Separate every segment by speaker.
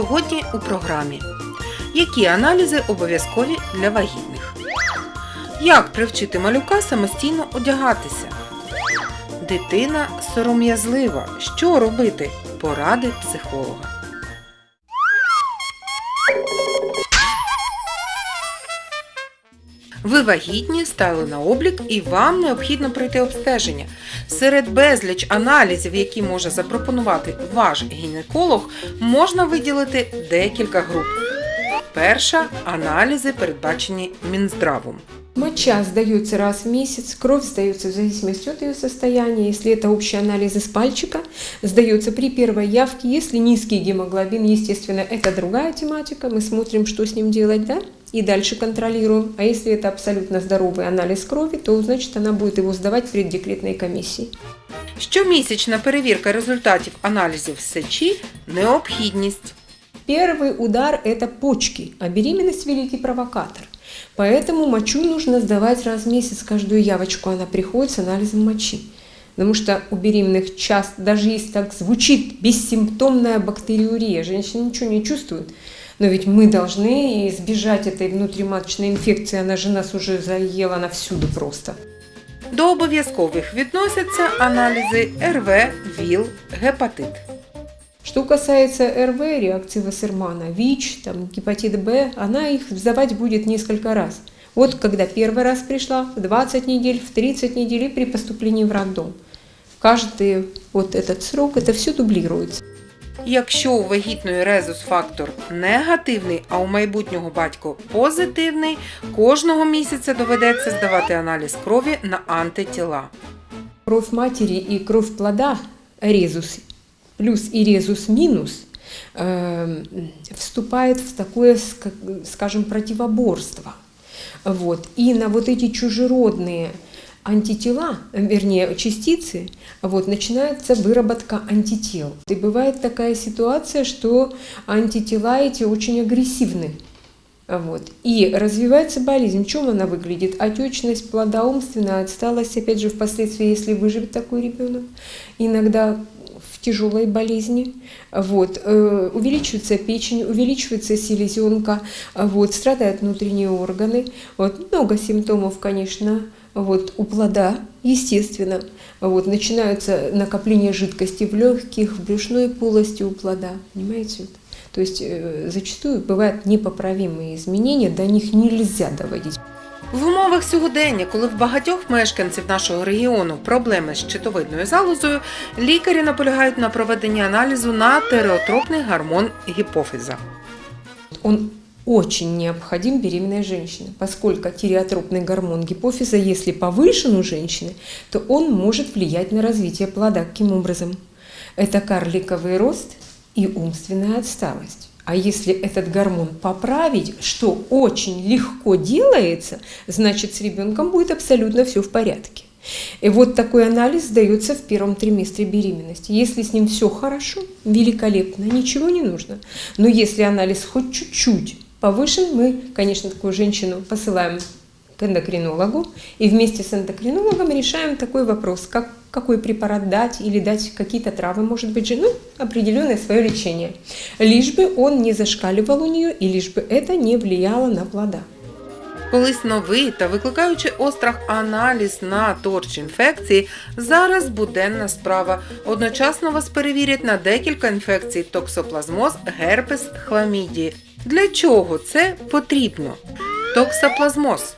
Speaker 1: Сьогодні у програмі. Які аналізи обов'язкові для вагітних? Як привчити малюка самостійно одягатися? Дитина сором'язлива. Що робити? Поради психолога. Ви вагітні, стали на облік і вам необхідно пройти обстеження. Серед безліч аналізів, які може запропонувати ваш гінеколог, можна виділити декілька груп. Перша аналізи, передбачені Мінздравом.
Speaker 2: Моча сдается раз в месяц, кровь сдается в зависимости от ее состояния. Если это общий анализ из пальчика, сдается при первой явке. Если низкий гемоглобин, естественно, это другая тематика. Мы смотрим, что с ним делать, да? И дальше контролируем. А если это абсолютно здоровый анализ крови, то значит она будет его сдавать в преддекретной комиссии.
Speaker 1: Щомісячна перевірка результатів аналізів сечі необхідність.
Speaker 2: Первый удар – это почки, а беременность – великий провокатор. Поэтому мочу нужно сдавать раз в месяц, каждую явочку она приходит с анализом мочи. Потому что у беременных часто, даже если так звучит, бессимптомная бактериурия, женщина ничего не чувствует. Но ведь мы должны избежать этой внутриматочной инфекции, она же нас уже заела, она всюду просто.
Speaker 1: До обов'язкових відносяться аналізи РВ, ВІЛ, гепатит.
Speaker 2: Что касается РВ, реакции Вассермана, ВИЧ, там, гепатит Б, она их сдавать будет несколько раз. Вот когда первый раз пришла, в 20 недель, в 30 недель и при поступлении в роддом. Каждый вот этот срок, это все дублируется.
Speaker 1: Якщо у вагітної резус-фактор негативний, а у майбутнього батько позитивний, кожного місяця доведеться здавати аналіз крові на антитіла.
Speaker 2: Кровь матери и кровь плода, резус плюс и резус минус, э, вступает в такое, ска- скажем, противоборство. Вот. И на вот эти чужеродные антитела, вернее, частицы, вот, начинается выработка антител. И бывает такая ситуация, что антитела эти очень агрессивны. Вот. И развивается болезнь. В чем она выглядит? Отечность плода, умственная отсталость, опять же, впоследствии, если выживет такой ребенок, иногда в тяжелой болезни, вот, э, увеличивается печень, увеличивается селезенка, вот, страдают внутренние органы, вот, много симптомов, конечно, вот, у плода, естественно, вот, начинаются накопления жидкости в легких, в брюшной полости у плода, понимаете? То есть э, зачастую бывают непоправимые изменения, до них нельзя доводить.
Speaker 1: В умовах сьогодення, коли в багатьох мешканців нашого регіону проблеми з щитовидною залозою, лікарі наполягають на проведенні аналізу на тереотропний гормон гіпофіза.
Speaker 2: Он очень необходим беременной женщине, поскольку тиреотропный гормон гипофиза, если повышен у женщины, то он может влиять на развитие плода. Каким образом? Это карликовый рост и умственная отсталость. А если этот гормон поправить, что очень легко делается, значит с ребенком будет абсолютно все в порядке. И вот такой анализ сдается в первом триместре беременности. Если с ним все хорошо, великолепно, ничего не нужно. Но если анализ хоть чуть-чуть повышен, мы, конечно, такую женщину посылаем к эндокринологу и вместе с эндокринологом решаем такой вопрос, как, какой препарат дать или дать какие-то травы, может быть, же, ну, определенное свое лечение. Лишь бы он не зашкаливал у нее и лишь бы это не влияло на плода.
Speaker 1: Колись новий та викликаючи острах аналіз на торч інфекції, зараз буденна справа. Одночасно вас перевірять на декілька інфекцій токсоплазмоз, герпес, хламідії. Для чого це потрібно? Токсоплазмоз.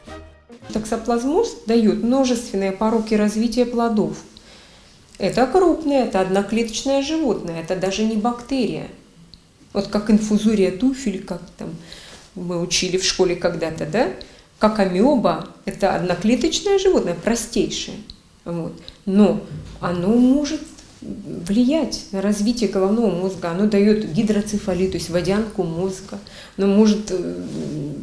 Speaker 2: Токсоплазмоз дает множественные пороки развития плодов. Это крупное, это одноклеточное животное, это даже не бактерия. Вот как инфузория туфель, как там мы учили в школе когда-то, да? Как амеба, это одноклеточное животное, простейшее. Вот. Но оно может влиять на развитие головного мозга, оно дает гидроцефалит, то есть водянку мозга, оно может э,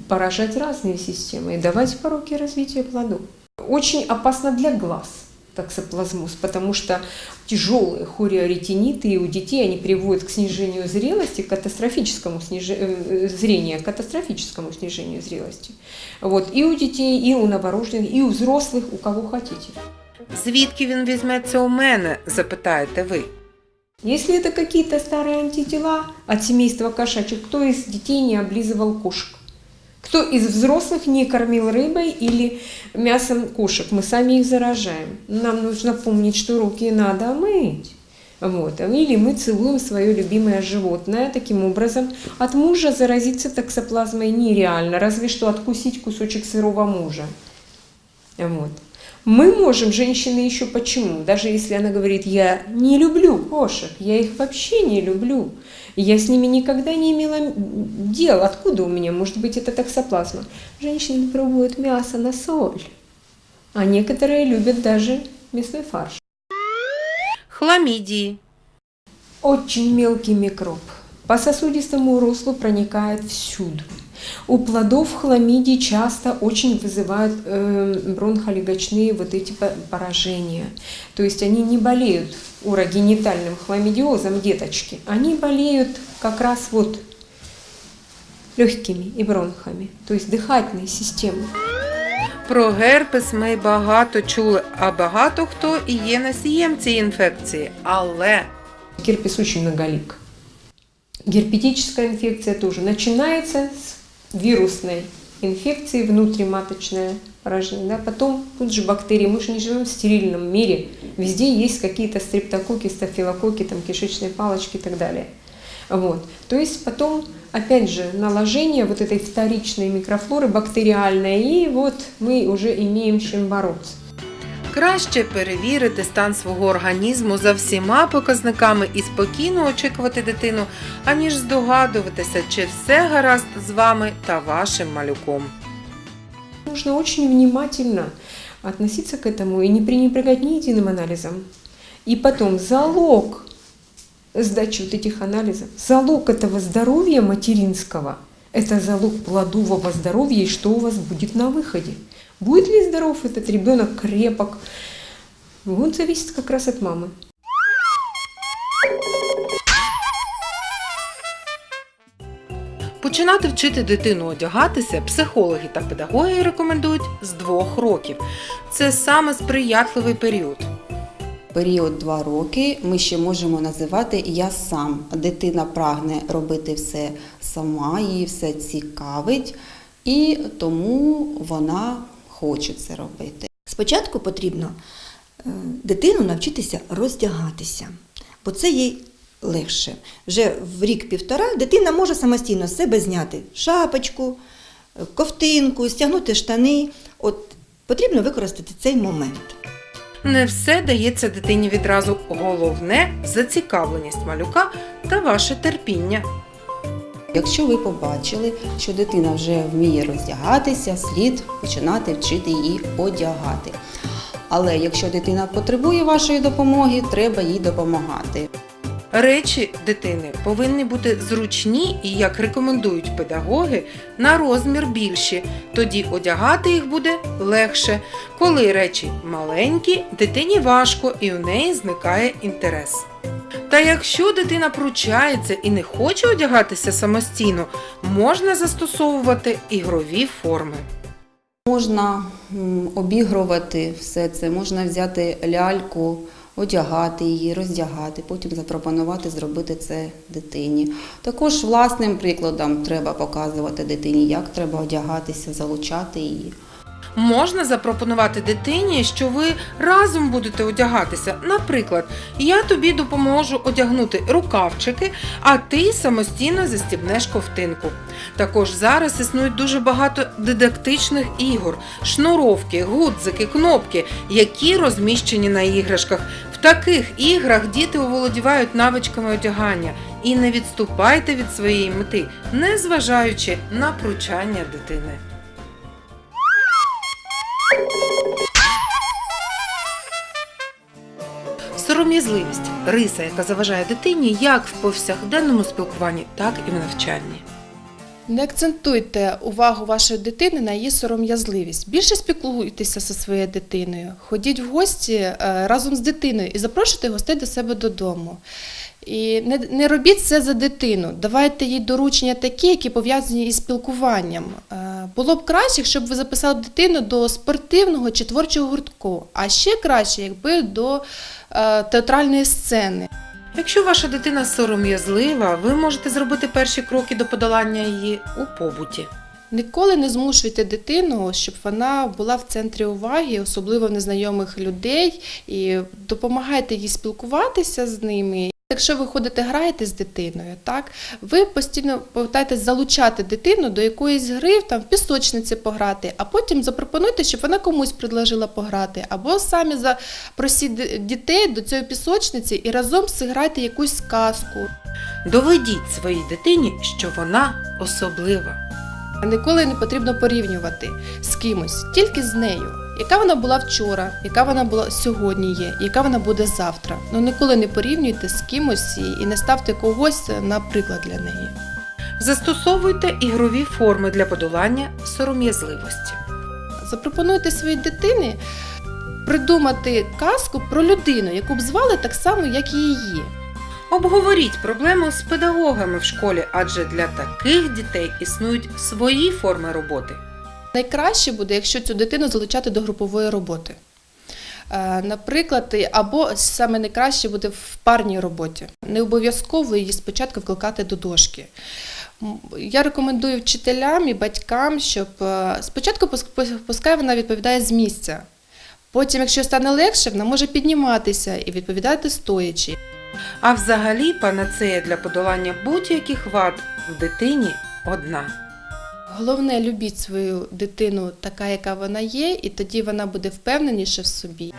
Speaker 2: поражать разные системы и давать пороки развития плодов. Очень опасно для глаз токсоплазмоз, потому что тяжелые хориоретиниты у детей они приводят к снижению зрелости, к катастрофическому снижению зрения, к катастрофическому снижению зрелости. Вот. И у детей, и у новорожденных, и у взрослых, у кого хотите.
Speaker 1: Звідки він візьметься у мене? запитаєте ви.
Speaker 2: Если это какие-то старые антитела от семейства кошачьих, кто из детей не облизывал кошек? Кто из взрослых не кормил рыбой или мясом кошек? Мы сами их заражаем. Нам нужно помнить, что руки надо мыть. Вот. Или мы целуем свое любимое животное. Таким образом, от мужа заразиться токсоплазмой нереально, разве что откусить кусочек сырого мужа. Вот. Мы можем, женщины еще почему? Даже если она говорит, я не люблю кошек, я их вообще не люблю. Я с ними никогда не имела дел. Откуда у меня? Может быть, это токсоплазма. Женщины пробуют мясо на соль. А некоторые любят даже мясной фарш.
Speaker 1: Хламідії.
Speaker 2: Очень мелкий микроб. По сосудистому руслу проникает всюду. У плодов хламидий часто очень вызывают э, бронхолегочные вот эти по- поражения. То есть они не болеют урогенитальным хламидиозом деточки, они болеют как раз вот легкими и бронхами, то есть дыхательной системой.
Speaker 1: Про герпес ми багато чули, а багато хто і є носієм цієї інфекції. Але
Speaker 2: Герпес очень многолик. Герпетическая инфекция тоже начинается с вирусной инфекции внутриматочное поражение, да, потом тут же бактерии. Мы же не живем в стерильном мире, везде есть какие-то стрептококи, стафилококки, там кишечные палочки и так далее. Вот. То есть потом, опять же, наложение вот этой вторичной микрофлоры бактериальной, и вот мы уже имеем чем бороться.
Speaker 1: краще перевірити стан свого організму за всіма показниками і спокійно очікувати дитину, аніж здогадуватися, чи все гаразд з вами та вашим малюком.
Speaker 2: Нужно очень внимательно относиться к этому и не пренебрегать ни единым анализом. И потом залог сдачи вот этих анализов, залог этого здоровья материнского, это залог плодового здоровья и что у вас будет на выходе. Будет ли здоров этот ребенок, крепок, вот зависит как раз от мамы.
Speaker 1: Починати вчити дитину одягатися психологи та педагоги рекомендують з двох років. Це саме сприятливий період.
Speaker 3: Період 2 роки ми ще можемо називати Я сам. Дитина прагне робити все сама, її все цікавить, і тому вона хоче це робити.
Speaker 4: Спочатку потрібно е, дитину навчитися роздягатися, бо це їй легше. Вже в рік-півтора дитина може самостійно себе зняти шапочку, е, ковтинку, стягнути штани. От потрібно використати цей момент.
Speaker 1: Не все дається дитині відразу. Головне зацікавленість малюка та ваше терпіння.
Speaker 3: Якщо ви побачили, що дитина вже вміє роздягатися, слід починати вчити її одягати. Але якщо дитина потребує вашої допомоги, треба їй допомагати.
Speaker 1: Речі дитини повинні бути зручні і, як рекомендують педагоги, на розмір більші. Тоді одягати їх буде легше. Коли речі маленькі, дитині важко і у неї зникає інтерес. Та якщо дитина пручається і не хоче одягатися самостійно, можна застосовувати ігрові форми.
Speaker 3: Можна обігрувати все це, можна взяти ляльку, одягати її, роздягати, потім запропонувати зробити це дитині. Також власним прикладом треба показувати дитині, як треба одягатися, залучати її.
Speaker 1: Можна запропонувати дитині, що ви разом будете одягатися. Наприклад, я тобі допоможу одягнути рукавчики, а ти самостійно застібнеш ковтинку. Також зараз існують дуже багато дидактичних ігор, шнуровки, гудзики, кнопки, які розміщені на іграшках. В таких іграх діти оволодівають навичками одягання і не відступайте від своєї мети, незважаючи на пручання дитини. Сором'язливість риса, яка заважає дитині як в повсякденному спілкуванні, так і в навчанні.
Speaker 5: Не акцентуйте увагу вашої дитини на її сором'язливість. Більше спілкуйтеся зі своєю дитиною. Ходіть в гості е, разом з дитиною і запрошуйте гостей до себе додому. І не, не робіть це за дитину. Давайте їй доручення такі, які пов'язані із спілкуванням. Е, Було б краще, щоб ви записали дитину до спортивного чи творчого гуртку, а ще краще, якби до е, театральної сцени.
Speaker 1: Якщо ваша дитина сором'язлива, ви можете зробити перші кроки до подолання її у побуті.
Speaker 5: Ніколи не змушуйте дитину, щоб вона була в центрі уваги, особливо в незнайомих людей, і допомагайте їй спілкуватися з ними. Якщо ви ходите, граєте з дитиною, так ви постійно повертаєтесь залучати дитину до якоїсь гри, там в пісочниці пограти, а потім запропонуйте, щоб вона комусь предложила пограти, або самі запросіть дітей до цієї пісочниці і разом зіграйте якусь сказку.
Speaker 1: Доведіть своїй дитині, що вона особлива.
Speaker 5: Ніколи не потрібно порівнювати з кимось, тільки з нею. Яка вона була вчора, яка вона була сьогодні є, яка вона буде завтра. Ну ніколи не порівнюйте з кимось і- не ставте когось на приклад для неї.
Speaker 1: Застосовуйте ігрові форми для подолання сором'язливості.
Speaker 5: Запропонуйте своїй дитині придумати казку про людину, яку б звали так само, як і її.
Speaker 1: Обговоріть проблему з педагогами в школі, адже для таких дітей існують свої форми роботи.
Speaker 5: Найкраще буде, якщо цю дитину залучати до групової роботи. Е, Наприклад, або саме найкраще буде в парній роботі. Не обов'язково її спочатку вкликати до дошки. Я рекомендую вчителям і батькам, щоб е, спочатку пус- пус- пускай вона відповідає з місця. Потім, якщо стане легше, вона може підніматися і відповідати стоячи.
Speaker 1: А взагалі панацея для подолання будь-яких вад в дитині одна.
Speaker 5: Головне, любіть свою дитину така, яка вона є, і тоді вона буде впевненіше в собі.